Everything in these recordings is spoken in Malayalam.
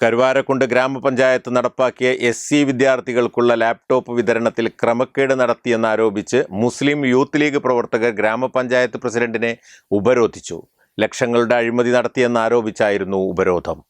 Karuvarakundu ഗ്രാമപഞ്ചായത്ത് നടപ്പാക്കിയ എസ് സി വിദ്യാർത്ഥികൾക്കുള്ള ലാപ്ടോപ്പ് വിതരണത്തിൽ ക്രമക്കേട് നടത്തിയെന്നാരോപിച്ച് മുസ്ലിം യൂത്ത് ലീഗ് പ്രവർത്തകർ ഗ്രാമപഞ്ചായത്ത് പ്രസിഡന്റിനെ ഉപരോധിച്ചു. ലക്ഷങ്ങളുടെ അഴിമതി നടത്തിയെന്നാരോപിച്ചായിരുന്നു ഉപരോധം.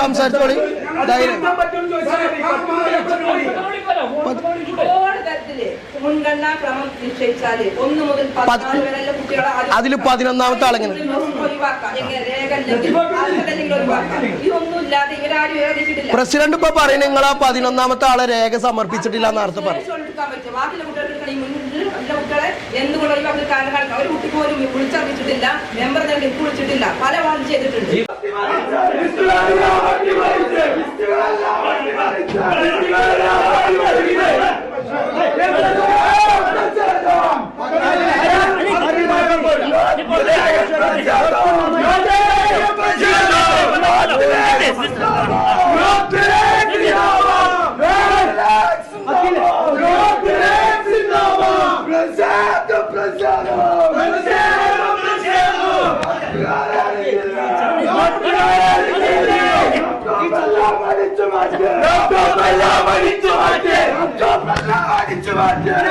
സംസാരിച്ചോളി. മുൻഗണനാ ക്രമം നിശ്ചയിച്ചാൽ ഒന്ന് മുതൽ പതിനാല് വരെയുള്ള കുട്ടികളെ ആദ്യം അതിൽ പതിനൊന്നാമത്തെ ആളെങ്ങനെ പ്രസിഡന്റ് ഇപ്പൊ പറയുന്നത് നിങ്ങൾ ആ പതിനൊന്നാമത്തെ ആളെ രേഖ സമർപ്പിച്ചിട്ടില്ല എന്ന് അർത്ഥം പറഞ്ഞു എന്തുകൊണ്ട് അവർ ഒരു കുട്ടി പോലും വിളിച്ചറിയിച്ചിട്ടില്ല. മെമ്പർ തന്നെ വിളിച്ചിട്ടില്ല. പല വാർഡ് ചെയ്തിട്ടുണ്ട്. Giovanni!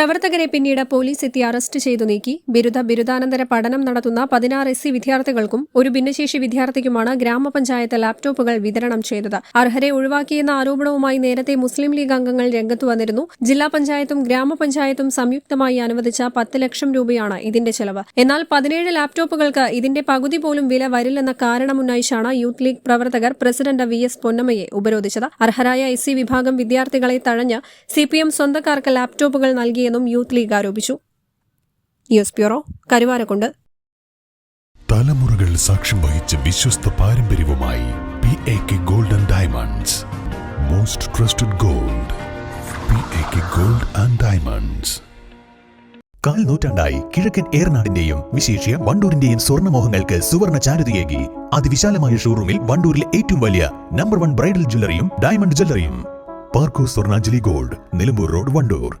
പ്രവർത്തകരെ പിന്നീട് പോലീസ് എത്തി അറസ്റ്റ് ചെയ്തു നീക്കി. ബിരുദ ബിരുദാനന്തര പഠനം നടത്തുന്ന പതിനാറ് എസ് സി വിദ്യാർത്ഥികൾക്കും ഒരു ഭിന്നശേഷി വിദ്യാർത്ഥിക്കുമാണ് ഗ്രാമപഞ്ചായത്ത് ലാപ്ടോപ്പുകൾ വിതരണം ചെയ്തത്. അർഹരെ ഒഴിവാക്കിയെന്ന ആരോപണവുമായി നേരത്തെ മുസ്ലിം ലീഗ് അംഗങ്ങൾ രംഗത്തു വന്നിരുന്നു. ജില്ലാ പഞ്ചായത്തും ഗ്രാമപഞ്ചായത്തും സംയുക്തമായി അനുവദിച്ച പത്ത് ലക്ഷം രൂപയാണ് ഇതിന്റെ ചെലവ്. എന്നാൽ പതിനേഴ് ലാപ്ടോപ്പുകൾക്ക് ഇതിന്റെ പകുതി പോലും വില വരില്ലെന്ന കാരണമുന്നയിച്ചാണ് യൂത്ത് ലീഗ് പ്രവർത്തകർ പ്രസിഡന്റ് വി എസ് പൊന്നമ്മയെ ഉപരോധിച്ചത്. അർഹരായ എസ് സി വിഭാഗം വിദ്യാർത്ഥികളെ തഴഞ്ഞ് സിപിഎം സ്വന്തക്കാർക്ക് ലാപ്ടോപ്പുകൾ നൽകിയെന്നും യൂത്ത് ലീഗ് ആരോപിച്ചു. News bureau Karuvarakundu. തലമുറകൾ സാക്ഷ്യം വഹിച്ച വിശ്വസ്ത പാരമ്പര്യവുമായി P A K golden diamonds. Most trusted gold P A K gold and diamonds കാൽ നൂറ്റാണ്ടായി കിഴക്കൻ ഏറനാടിന്റെയും വിശേഷ്യ വണ്ടൂരിന്റെയും സ്വർണമോഹങ്ങൾക്ക് സുവർണ ചാരുതയേകി. അതിവിശാലമായ ഷോറൂമിൽ വണ്ടൂരിലെ ഏറ്റവും വലിയ നമ്പർ വൺ ബ്രൈഡൽ ജ്വല്ലറിയും ഡയമണ്ട് ജ്വല്ലറിയും പാർക്കോ സ്വർണാഞ്ജലി ഗോൾഡ് നിലമ്പൂർ റോഡ് വണ്ടൂർ.